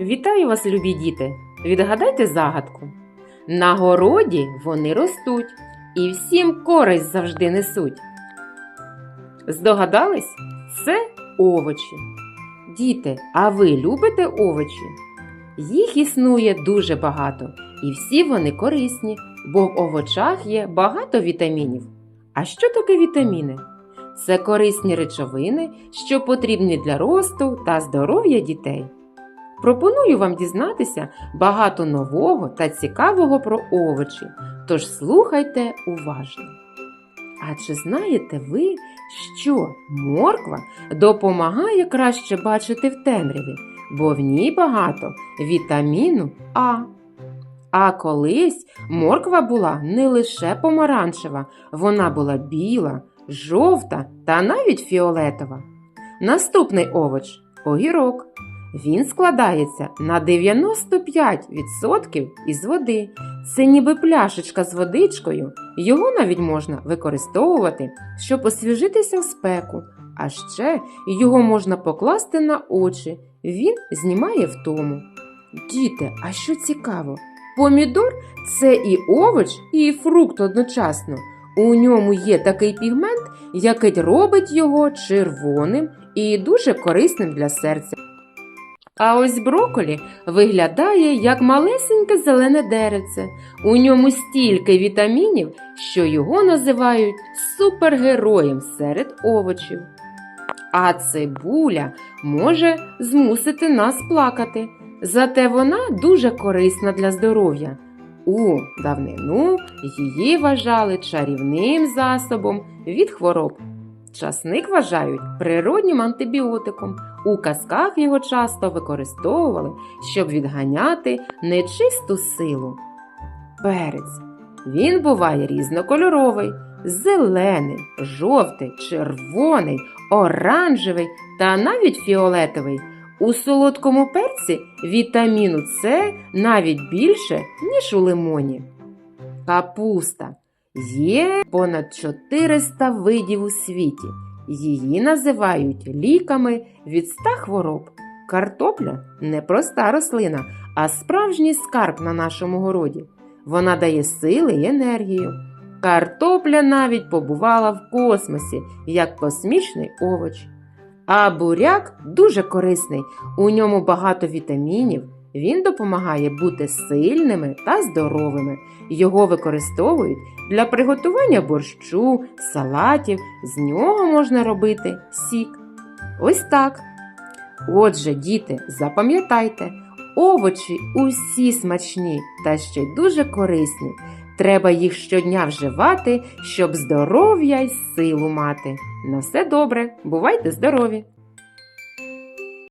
Вітаю вас, любі діти! Відгадайте загадку. На городі вони ростуть і всім користь завжди несуть. Здогадались? Це овочі. Діти, а ви любите овочі? Їх існує дуже багато, і всі вони корисні, бо в овочах є багато вітамінів. А що таке вітаміни? Це корисні речовини, що потрібні для росту та здоров'я дітей. Пропоную вам дізнатися багато нового та цікавого про овочі, тож слухайте уважно. А чи знаєте ви, що морква допомагає краще бачити в темряві, бо в ній багато вітаміну А. А колись морква була не лише помаранчева, вона була біла, жовта та навіть фіолетова. Наступний овоч огірок. Він складається на 95% із води. Це ніби пляшечка з водичкою. Його навіть можна використовувати, щоб освіжитися в спеку. А ще його можна покласти на очі. Він знімає втому. Діти, а що цікаво? Помідор це і овоч, і фрукт одночасно. У ньому є такий пігмент, який робить його червоним і дуже корисним для серця. А ось броколі виглядає як малесеньке зелене деревце. У ньому стільки вітамінів, що його називають супергероєм серед овочів. А цибуля може змусити нас плакати, зате вона дуже корисна для здоров'я. У давнину її вважали чарівним засобом від хвороб. Часник вважають природнім антибіотиком. У казках його часто використовували, щоб відганяти нечисту силу. Перець. Він буває різнокольоровий, зелений, жовтий, червоний, оранжевий та навіть фіолетовий. У солодкому перці вітаміну С навіть більше, ніж у лимоні. Капуста. Є понад 400 видів у світі. Її називають ліками від 100 хвороб. Картопля не проста рослина, а справжній скарб на нашому городі. Вона дає сили і енергію. Картопля навіть побувала в космосі як космічний овоч. А буряк дуже корисний, у ньому багато вітамінів. Він допомагає бути сильними та здоровими. Його використовують для приготування борщу, салатів, з нього можна робити сік. Ось так. Отже, діти, запам'ятайте, овочі усі смачні та ще й дуже корисні. Треба їх щодня вживати, щоб здоров'я й силу мати. На все добре, бувайте здорові!